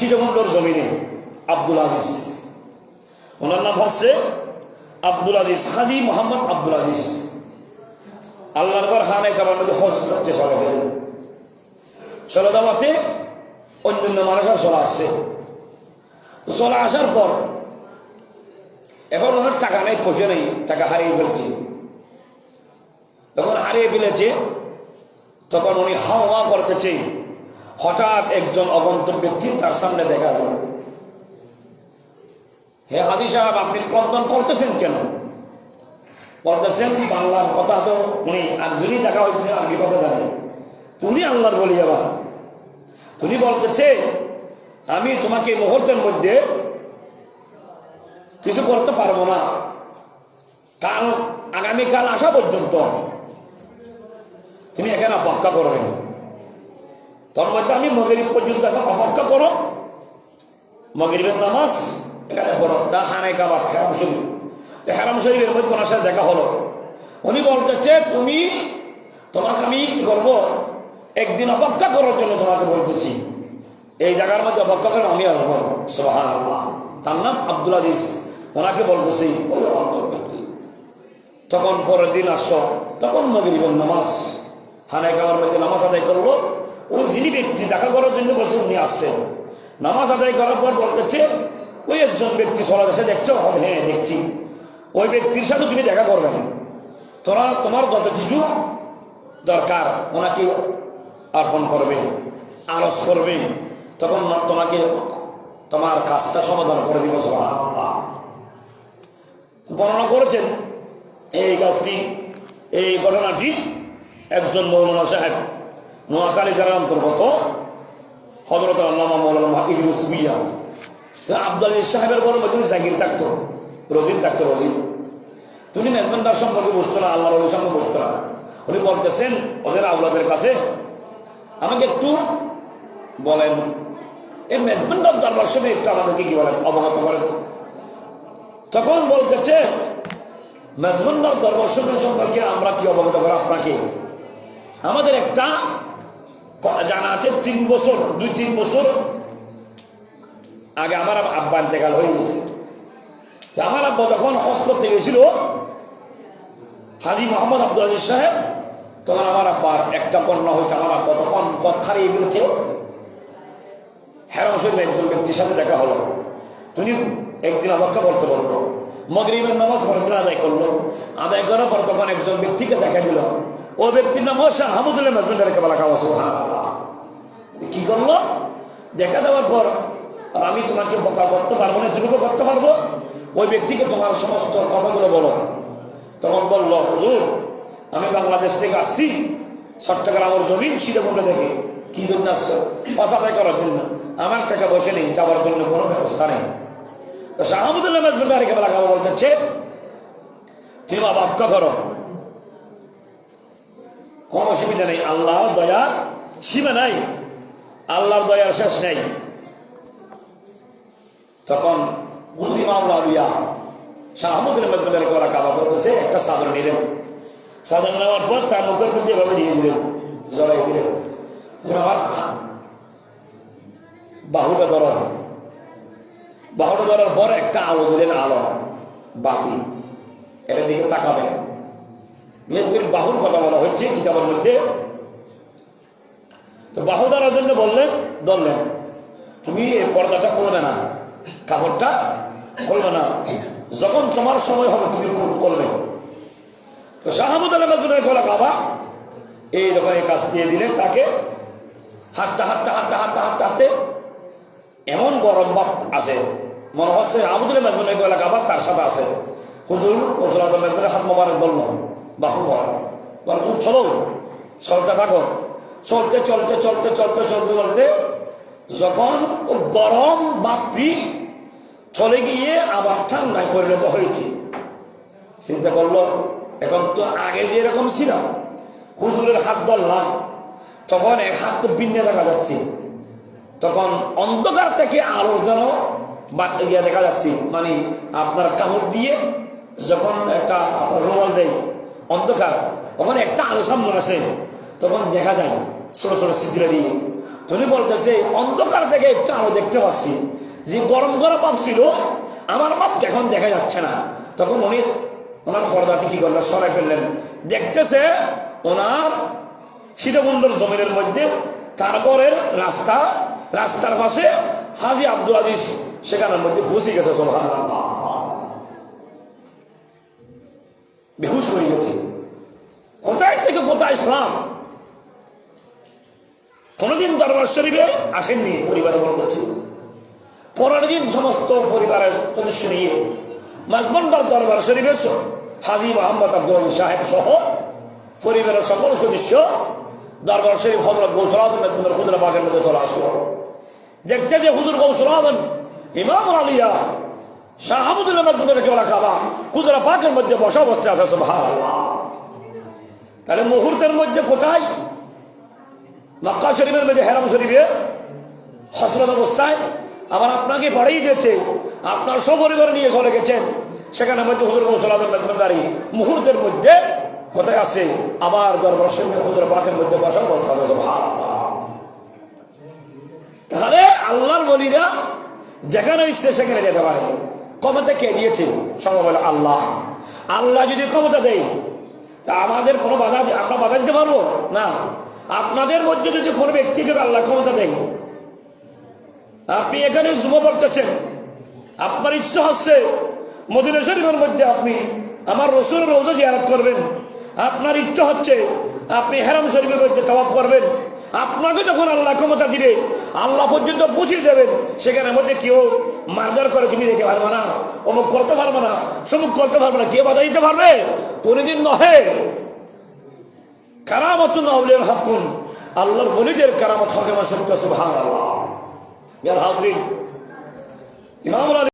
সীতাকুণ্ডর জমিনে আব্দুল আজিজ। ওনার নাম হচ্ছে আব্দুল আজিজ, হাজি মোহাম্মদ আব্দুল আজিজ। আল্লাহর পর খানে কাবার হজ করতে চলে গেলেন। চলে যাওয়াতে অন্যান্য মানুষের চলে আসছে। চলে আসার পর এখন ওনার টাকা নেই, পয়সা নেই, টাকা হারিয়ে ফেলছে। যখন হারিয়ে ফেলেছে, তখন উনি হাওয়া করতেছে। হঠাৎ একজন অগন্তব্য ব্যক্তি তার সামনে দেখা গেল। হে হাজি সাহেব, আপনি ক্রন্দন করতেছেন কেন? বলতেছেন বাংলার কথা তো উনি আর যদি দেখা হয়েছিল আরবি কথা জানেন। তুমি আল্লাহর বলি আবার তুমি বলতেছে, আমি তোমাকে মুহূর্তের মধ্যে কিছু করতে পারব না। কাল, আগামীকাল আসা পর্যন্ত তুমি এখানে অপেক্ষা করবে। তোর মধ্যে আমি মগরিব পর্যন্ত এখন অপেক্ষা করো মগরিবের নামাজ এখানে পড়ো তা হানে কাবার হেরাম শরীফ হেরাম শরীফের মধ্যে ওনার সাথে দেখা হলো উনি বলতেছে তুমি তোমাকে আমি কি করব একদিন অপেক্ষা করার জন্য তোমাকে বলতেছি এই জায়গার মধ্যে অপেক্ষা করে আমি আসব সোহান তার নাম আব্দুল আজিজ ওনাকে বলতেছি তখন পরের দিন আসলো তখন মগরিবের নামাজ হানায় খাওয়ার মধ্যে নামাজ আদায় করল ওই যিনি ব্যক্তি দেখা করার জন্য বলছে উনি আসছেন। নামাজ আদায় করার পর বলতেছে, ওই একজন ব্যক্তি চলা দেশে দেখছ? হ্যাঁ দেখছি। ওই ব্যক্তির সাথে তুমি দেখা করবে না। তোরা, তোমার যত কিছু দরকার, ওনাকে অর্পণ করবে, আরজ করবে, তখন তোমাকে তোমার কাজটা সমাধান করে দিব। বর্ণনা করেছেন, এই কাজটি, এই ঘটনাটি একজন মৌলানা সাহেব নোয়াখালী জেলার অন্তর্গত হজরত আব্দুল সাহেবের ঘরের মধ্যে জাগির থাকতো রজিন থাকতো রজিন তুমি মেজবান্ডার সম্পর্কে বুঝতো না আল্লাহ ওলি সম্পর্কে বুঝতো না। উনি বলতেছেন, ওদের আউলাদের কাছে আমাকে একটু বলেন। এই মেজবান্ডার দরবার সময় একটু আমাদেরকে কি বলেন? অবগত করেন। তখন বলতেছে মেজবান্ডার দরবার সম্পর্কে আমরা কি অবগত করা? আপনাকে? আমাদের একটা জানা আছে তিন বছর, দুই, তিন বছর আগে আমার আব্বা ইন্তেকাল হয়ে গেছে। আমার আব্বা যখন হজ গেছিল, হাজি মোহাম্মদ আব্দুল আজিজ সাহেব, তখন আমার আব্বার একটা কন্যা হয়েছে, আমার আব্বা তখন পথ হারিয়ে ফেলছে। হেরম শরীফ একজন ব্যক্তির সাথে দেখা হলো। তুমি একদিন অপেক্ষা করতে বলল, মগরিবের নামাজ পরের দিন আদায় করল। আদায় করার পর তখন একজন ব্যক্তিকে দেখা দিল। ও ব্যক্তির নাম হচ্ছে আহমদুল্লাহ মেজমেন্ডার কেবলা খাওয়া কি করল? দেখা দেওয়ার পর, আর আমি তোমাকে বোকা করতে পারব না তুমি করতে পারব? ওই ব্যক্তিকে তোমার সমস্ত কথাগুলো বলো। তখন বলল, হুজুর, আমি বাংলাদেশ থেকে আসছি, চট্টগ্রামের জমিন সীতাকুণ্ডে থেকে কি জন্য আসছো? ফসাফাই করার জন্য। আমার টাকা বসে নেই, যাওয়ার জন্য কোনো ব্যবস্থা নেই। তো শাহাবুদুল্লাহ মেজমেন্ডার কেবলা খাওয়া বলতেছে তুমি বাবা করো কোন অসুবিধা নেই। আল্লাহর দয়ার সীমা নাই। আল্লাহর দয়ার শেষ নেই। তখন মুসলিম মামলা বিয়া শাহ আহমদুল মজমুলের করা কাবা করতেছে, একটা সাদর নিলেন। সাদর নেওয়ার পর তার মুখের মধ্যে এভাবে দিয়ে দিলেন, জড়াই দিলেন। বাহুটা ধর। বাহুটা ধরার পর একটা আলো দিলেন, আলো, বাতি। এটা দিকে তাকাবেন বিশেষ বাহুর কথা বলা হচ্ছে কিতাবের মধ্যে। তো বাহু ধরার জন্য বললেন, ধরলেন, তুমি এই পর্দাটা করবে না, কাপড়টা করবে না। যখন তোমার সময় হবে, তুমি করবে তো শাহাবুদ আলমের কলা কাবা এই যখন এই কাজ দিয়ে দিলেন তাকে, হাঁটতে হাঁটতে হাঁটতে হাঁটতে হাঁটতে হাঁটতে এমন গরম ভাব আছে। মনে হচ্ছে আবুদুল মেদমুনের কয়লা কাবার তার সাথে আছে। হুজুর হুজুর আদম হাত মোবারক বলল বাহু বল বল চলো, চলতে থাকো। চলতে চলতে চলতে চলতে চলতে চলতে যখন ও গরম বাপি চলে গিয়ে আবার ঠান্ডায় পরিণত হয়েছে। চিন্তা করল, এখন তো আগে যেরকম ছিল, হুজুরের হাত ধরলাম, তখন এক হাত তো বিন্যা দেখা যাচ্ছে। তখন অন্ধকার থেকে আলো যেন গিয়ে দেখা যাচ্ছে। মানে আপনার কামড় দিয়ে যখন একটা আপনার রুমাল দেয় অন্ধকার। তখন একটা আলো সামনে আসে তখন দেখা যায়, ছোট ছোট সিদ্ধিরা দিয়ে। তুমি বলতেছে, অন্ধকার থেকে একটু আলো দেখতে পাচ্ছি। যে গরম গরম বাপ ছিল, আমার বাপকে এখন দেখা যাচ্ছে না। তখন উনি ওনার পর্দাটি কি করলেন? সরাই ফেললেন। দেখতেছে, ওনার সীতাকুণ্ডর জমিনের মধ্যে তার ঘরের রাস্তা, রাস্তার পাশে হাজি আব্দুল আজিজ সেখানের মধ্যে ফুসে গেছে সোহান বেহুশ হয়ে গেছে। কোথায় থেকে কোথায় ইসলাম কোনোদিন দরবার শরীফে আসেননি পরিবারের বলছি পরের দিন সমস্ত পরিবারের সদস্য নিয়ে মাঝবন্ডার দরবার শরীফে হাজি মোহাম্মদ আব্দুল সাহেব সহ পরিবারের সকল সদস্য দরবার শরীফ হজরত গৌসলাদন হুজুর মধ্যে চলে আসলো। দেখতে যে হুজুর গৌসলাদন ইমাম আলিয়া শাহাবুদুল্লাহ মকবুলের চলা খাবা হুজুরা পাকের মধ্যে বসা বসতে আছে, সুবহানাল্লাহ। তাহলে মুহূর্তের মধ্যে কোথায়? মক্কা শরীফের মধ্যে হেরাম শরীফে হসরত অবস্থায় আবার আপনাকে পড়েই দিয়েছে, আপনার সপরিবার নিয়ে চলে গেছেন। সেখানে মধ্যে হুজুর গৌসলাদারি মুহূর্তের মধ্যে কোথায় আছে? আবার দরবার শরীফে হুজুর মধ্যে বসা অবস্থা আছে, সুবহানাল্লাহ। তাহলে আল্লাহর বলিরা যেখানে ইচ্ছে সেখানে যেতে পারে। ক্ষমতা কে দিয়েছে? সবাই বলে আল্লাহ। আল্লাহ যদি ক্ষমতা দেয়, তা আমাদের কোনো বাধা আমরা বাধা দিতে পারব? না। আপনাদের মধ্যে যদি কোনো ব্যক্তিকে আল্লাহ ক্ষমতা দেয়, আপনি এখানে যুব পড়তেছেন আপনার ইচ্ছা হচ্ছে মদিনা শরীফের মধ্যে আপনি আমার রসুল রোজা জিয়ারত করবেন। আপনার ইচ্ছা হচ্ছে আপনি হেরাম শরীফের মধ্যে তবাব করবেন। আপনাকে যখন আল্লাহ ক্ষমতা দিবে আল্লাহ পর্যন্ত পৌঁছে যাবেন। সেখানে মধ্যে কেউ মারদার করে তুমি দেখতে পারবে না। অমুক করতে পারবে না, সমুক করতে পারবে না, কে বাধা দিতে পারবে? কোনদিন নহে। কারামত নাউলের হাকুন আল্লাহর বলিদের কারামত হকে মাসুল সুবহান আল্লাহ হাজরিন ইমাম